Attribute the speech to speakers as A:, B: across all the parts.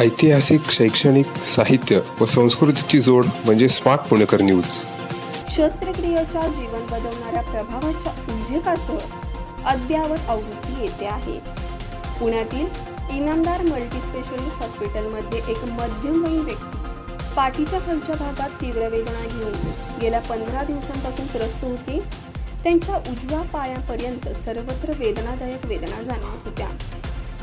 A: ऐतिहासिक शैक्षणिक साहित्य व संस्कृतीची जोड म्हणजे स्मार्ट पुणेकर न्यूज.
B: शस्त्रक्रियेच्या जीवन बदलणाऱ्या प्रभावाच्या उल्लेखासह अद्ययावत आवृत्ती येते आहे. पुण्यातील इनामदार मल्टीस्पेशालिस्ट हॉस्पिटलमध्ये एक मध्यमवयीन व्यक्ती पाठीच्या खालच्या भागात तीव्र वेदना घेऊन गेल्या पंधरा दिवसांपासून त्रस्त होती. त्यांच्या उजव्या पायापर्यंत सर्वत्र वेदनादायक वेदना जाणवत होत्या.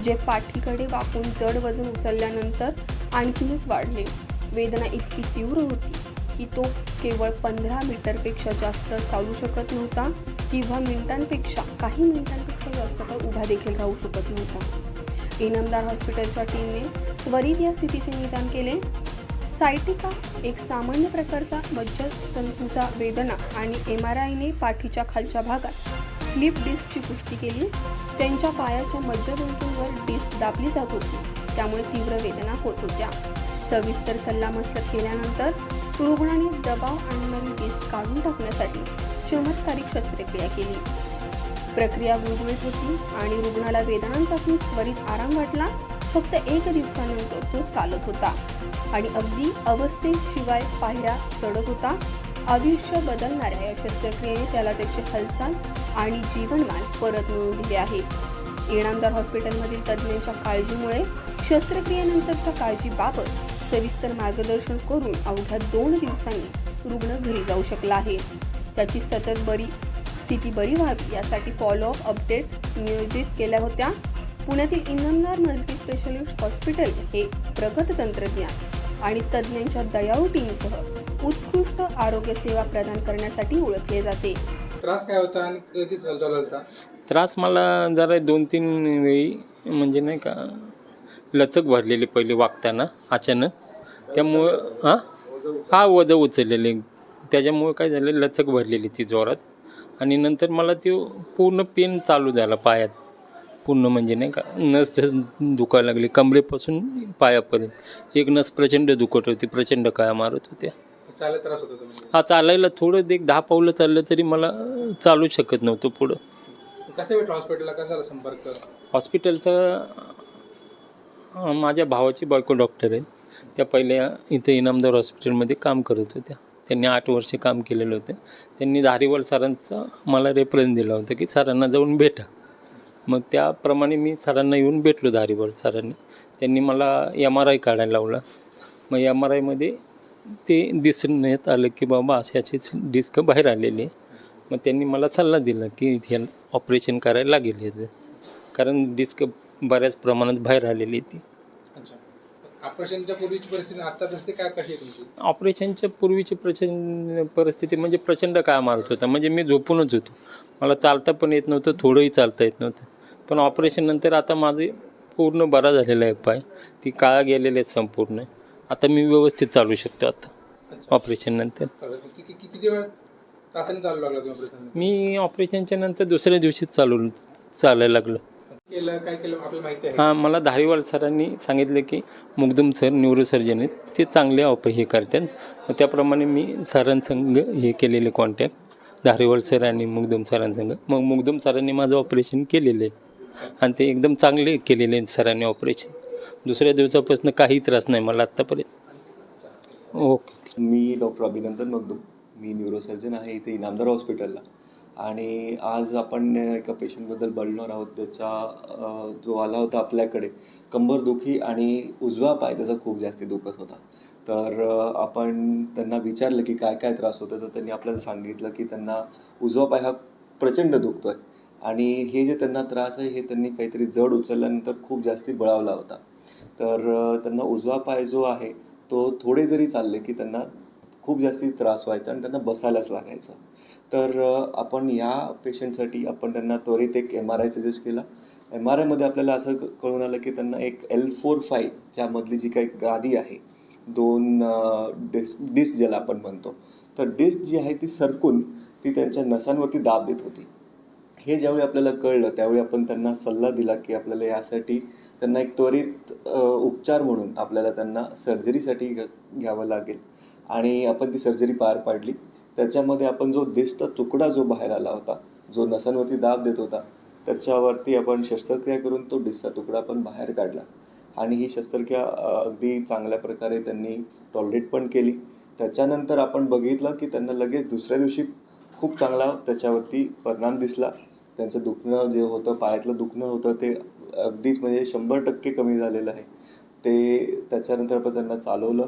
B: जे पाठीकडे वाकून जड वजन उचलल्यानंतर आणखीनच वाढले. वेदना इतकी तीव्र होती की तो केवळ पंधरा मीटरपेक्षा जास्त चालू शकत नव्हता किंवा मिनिटांपेक्षा काही मिनिटांपेक्षा जास्त काळ उभा देखील राहू शकत नव्हता. इनामदार हॉस्पिटलच्या टीमने त्वरित या स्थितीचे निदान केले. सायटिका एक सामान्य प्रकारचा मज्जतंतूचा वेदना आणि एम आर आयने पाठीच्या खालच्या भागात स्लिप डिस्कची पुष्टी केली. त्यांच्या पायाच्या मज्जातंतूंवर डिस्क दाबली जात होती. त्यामुळे तीव्र वेदना होत होत्या. सविस्तर सल्लामसलत केल्यानंतर रुग्णाने दबाव आणणारी डिस्क काढून टाकण्यासाठी चमत्कारिक शस्त्रक्रिया केली. प्रक्रिया गुळगुळीत होती आणि रुग्णाला वेदनांपासून त्वरित आराम वाटला. फक्त एक दिवसानंतर तो चालत होता आणि अगदी अवस्थेशिवाय पायऱ्या चढत होता. आयुष्य बदलणाऱ्या या शस्त्रक्रियेने त्याला त्याची हालचाल आणि जीवनमान परत मिळवून दिले आहे. इनामदार हॉस्पिटलमधील तज्ज्ञांच्या काळजीमुळे शस्त्रक्रियेनंतरच्या काळजीबाबत सविस्तर मार्गदर्शन करून अवघ्या दोन दिवसांनी रुग्ण घरी जाऊ शकला आहे. त्याची सतत बरी स्थिती बरी व्हावी यासाठी फॉलोअप अपडेट्स नियोजित केल्या होत्या. पुण्यातील इनामदार मल्टी स्पेशलिस्ट हॉस्पिटल हे प्रगत तंत्रज्ञान आणि तज्ज्ञांच्या दयाळू टीमसह उत्कृष्ट आरोग्य सेवा प्रदान करण्यासाठी ओळखले जाते.
C: त्रास काय होता आणि कधी चालू होता?
D: त्रास मला जरा दोन तीन वेळी म्हणजे नाही का लचक भरलेली पहिले वागताना अचानक. त्यामुळं हां? हा वजं उचललेले. त्याच्यामुळे काय झालं लचक भरलेली ती जोरात. आणि नंतर मला ते पूर्ण पेन चालू झाला पायात. पूर्ण म्हणजे नाही का नस जस दुखायला लागली कमरेपासून पायापर्यंत. एक नस प्रचंड दुखत होती प्रचंड काया मारत होत्या.
C: चालत त्रास होता
D: हा चालायला थोडं एक दहा पावलं चाललं तरी मला चालू शकत नव्हतं पुढं.
C: कसं भेटलं हॉस्पिटलला कसा संपर्क?
D: हॉस्पिटलचा माझ्या भावाची बायको डॉक्टर आहेत. त्या पहिल्या इथे इनामदार हॉस्पिटलमध्ये काम करत होत्या. त्यांनी आठ वर्षे काम केलेलं होतं. त्यांनी धारीवाल सरांचा मला रेफरन्स दिला होता की सरांना जाऊन भेटा. मग त्याप्रमाणे मी सरांना येऊन भेटलो धारीवाल सरांनी. त्यांनी मला एम आर आय काढायला लावला. मग एम आर आयमध्ये ते दिसण्यात आलं की बाबा असे असेच डिस्क बाहेर आलेले आहे. मग त्यांनी मला सल्ला दिला की हे ऑपरेशन करायला लागेल याचं. कारण डिस्क बऱ्याच प्रमाणात बाहेर आलेली ती.
C: ऑपरेशनच्या पूर्वीची परिस्थिती आता परिस्थिती काय कशी आहे तुमची?
D: ऑपरेशनच्या पूर्वीची प्रचंड परिस्थिती म्हणजे प्रचंड काय मारत होता. म्हणजे मी झोपूनच होतो. मला चालता पण येत नव्हतं थोडंही चालता येत नव्हतं. पण ऑपरेशननंतर आता माझे पूर्ण बरा झालेला आहे पाय ती काळा गेलेले आहेत संपूर्ण. आता मी व्यवस्थित चालू शकतो आता.
C: ऑपरेशन
D: ऑपरेशननंतर
C: चालेल. किती वेळ तासाने चालू लागला तुम्ही ऑपरेशन
D: मी ऑपरेशनच्या नंतर दुसऱ्या दिवशीच चालू चालायला लागलो.
C: केलं काय केलं आपल्याला माहिती आहे
D: हां मला धारीवाल सरांनी सांगितलं की मुगदुम सर न्यूरोसर्जन आहेत ते चांगले ऑप हे करतात. मग त्याप्रमाणे मी सरांसंग हे केलेले कॉन्टॅक्ट धारीवाल सर आणि मुगदुम सरांसंग. मग मुगदुम सरांनी माझं ऑपरेशन केलेलं आहे. आणि ते एकदम चांगले केलेले आहेत सरांनी ऑपरेशन दुसऱ्या दिवसापासून काही त्रास नाही मला आत्तापर्यंत. ओके.
E: मी डॉक्टर अभिनंदन मगदूम मी न्यूरोसर्जन आहे इथे इनामदार हॉस्पिटलला आणि आज आपण एका पेशंटबद्दल बोलणार आहोत त्याचा जो आला होता आपल्याकडे कंबरदुखी आणि उजवा पाय त्याचा खूप जास्ती दुखत होता. तर आपण त्यांना विचारलं की काय काय त्रास होतो तर त्यांनी आपल्याला सांगितलं की त्यांना उजवा पाय हा प्रचंड दुखतो आहे आणि हे जे त्यांना त्रास आहे हे त्यांनी काहीतरी जड उचलल्यानंतर खूप जास्ती बळावला होता. तर त्यांना उजवा पाय जो आहे तो थोडे जरी चालले की त्यांना खूप जास्ती त्रास व्हायचा आणि त्यांना बसायलाच लागायचं. तर आपण या पेशंटसाठी आपण त्यांना त्वरित एक एम आर आय सजेस्ट केला. एम आर आयमध्ये आपल्याला असं कळून आलं की त्यांना एक एल फोर फाय ज्यामधली जी काही गादी आहे दोन डिस डिस्क ज्याला आपण म्हणतो तर डिस्क जी आहे ती सरकून ती त्यांच्या नसांवरती दाब देत होती. हे ज्यावेळी आपल्याला कळलं त्यावेळी आपण त्यांना सल्ला दिला की आपल्याला यासाठी त्यांना एक त्वरित उपचार म्हणून आपल्याला त्यांना सर्जरीसाठी घ्यावं लागेल. आणि आपण ती सर्जरी पार पाडली. त्याच्यामध्ये आपण जो दिसता तुकडा जो बाहेर आला होता जो नसांवरती दाब देत होता त्याच्यावरती आपण शस्त्रक्रिया करून तो डिस्सा तुकडा आपण बाहेर काढला. आणि ही शस्त्रक्रिया अगदी चांगल्या प्रकारे त्यांनी टॉलरेट पण केली. त्याच्यानंतर आपण बघितलं की त्यांना लगेच दुसऱ्या दिवशी खूप चांगला त्याच्यावरती परिणाम दिसला. त्यांचं दुखणं जे होतं पायातलं दुखणं होतं ते अगदीच म्हणजे शंभर टक्के कमी झालेलं आहे. ते त्याच्यानंतर आपण त्यांना चालवलं.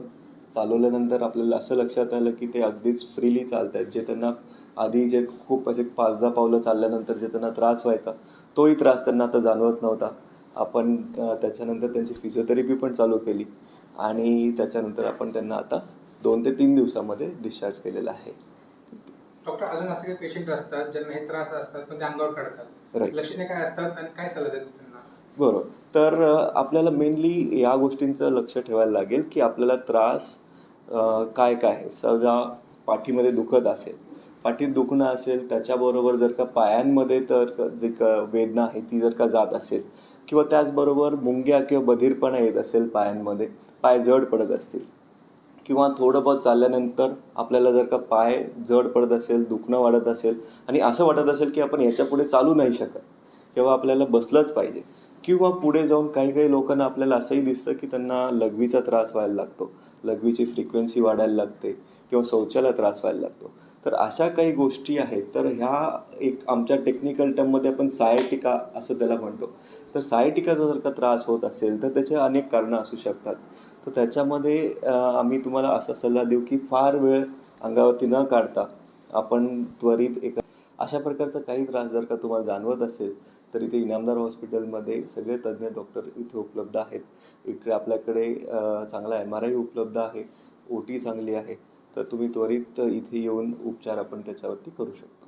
E: चालवल्यानंतर आपल्याला असं लक्षात आलं की ते अगदीच फ्रीली चालत आहेत जे त्यांना आधी जे खूप असे पाच दहा पावलं चालल्यानंतर जे त्यांना त्रास व्हायचा तोही त्रास त्यांना आता जाणवत नव्हता. आपण त्याच्यानंतर त्यांची फिजिओथेरपी पण चालू केली आणि त्याच्यानंतर आपण त्यांना आता दोन ते तीन दिवसामध्ये डिस्चार्ज केलेला आहे.
C: डॉक्टर अजून असे काही पेशंट असतात ज्यांना हे त्रास असतात पण ते अंगावर काढतात. लक्षणे काय असतात आणि काय सल्ला देतात त्यांना?
E: बरोबर. तर आपल्याला मेनली या गोष्टींचं लक्ष ठेवायला लागेल की आपल्याला त्रास काय काय आहे. समजा पाठीमध्ये दुखत असेल. पाठीत दुखणं असेल त्याच्याबरोबर जर का पायांमध्ये तर जे क वेदना आहे ती जर का जात असेल किंवा त्याचबरोबर मुंग्या किंवा बधीरपणा येत असेल पायांमध्ये पाय जड पडत असतील किंवा थोडं बहुत चालल्यानंतर आपल्याला जर का पाय जड पडत असेल दुखणं वाढत असेल आणि असं वाटत असेल की आपण याच्यापुढे चालू नाही शकत तेव्हा आपल्याला बसलंच पाहिजे. किंवा पुढे जाऊन काही काही लोकांना आपल्याला असंही दिसतं की त्यांना लघवीचा त्रास व्हायला लागतो. लघवीची फ्रिक्वेन्सी वाढायला लागते किंवा शौचाला त्रास व्हायला लागतो. तर अशा काही गोष्टी आहेत. तर ह्या एक आमच्या टेक्निकल टर्ममध्ये आपण सायटिका असं त्याला म्हणतो. तर सायटिकाचा जर का त्रास होत असेल तर त्याचे अनेक कारणं असू शकतात. तर त्याच्यामध्ये आम्ही तुम्हाला असा सल्ला देऊ की फार वेळ अंगावरती न काढता आपण त्वरित एका अशा प्रकारचा काही त्रास जर का तुम्हाला जाणवत असेल तर इथे इनामदार हॉस्पिटलमध्ये सगळे तज्ज्ञ डॉक्टर इथे उपलब्ध आहेत. इकडे आपल्याकडे चांगला एम आर आय उपलब्ध आहे ओ टी चांगली आहे तर तुम्ही त्वरित इथे येऊन उपचार आपण त्याच्यावरती करू शकतो.